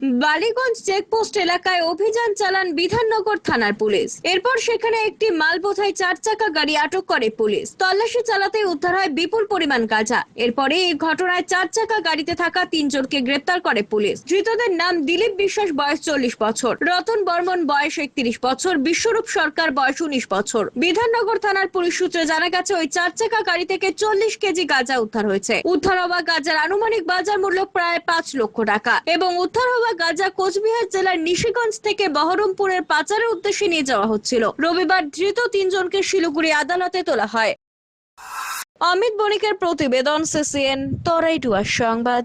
Ballygunge checkpost এলাকায় অভিযান চালান বিধাননগর থানার পুলিশ। এরপর সেখানে একটি মাল বোঝাই চার চাকা গাড়ি আটক করে পুলিশ। তল্লাশি চালাতে উদ্ধার হয় বিপুল পরিমাণ গাঁজা। এরপরে এই ঘটনায় চার চাকা গাড়িতে থাকা তিনজনকে গ্রেপ্তার করে পুলিশ। ধৃতদের নাম দিলীপ বিশ্বাস, বয়স চল্লিশ বছর। রতন বর্মন, বয়স একত্রিশ বছর। বিশ্বরূপ সরকার, বয়স উনিশ বছর। বিধাননগর থানার পুলিশ সূত্রে জানা গেছে, ওই চার চাকা গাড়ি থেকে চল্লিশ কেজি গাঁজা উদ্ধার হয়েছে। উদ্ধার হওয়া গাঁজার আনুমানিক বাজার মূল্য প্রায় পাঁচ লক্ষ টাকা এবং উদ্ধার হওয়া গাঁজা, কোচবিহার জেলার নিশিগঞ্জ থেকে বহরমপুরের পাচারের উদ্দেশ্যে নিয়ে যাওয়া হচ্ছিল। রবিবার ধৃত তিনজনকে শিলিগুড়ি আদালতে তোলা হয়। অমিত বণিকের প্রতিবেদন, সিসিএন তরাইটুয়ার সংবাদ।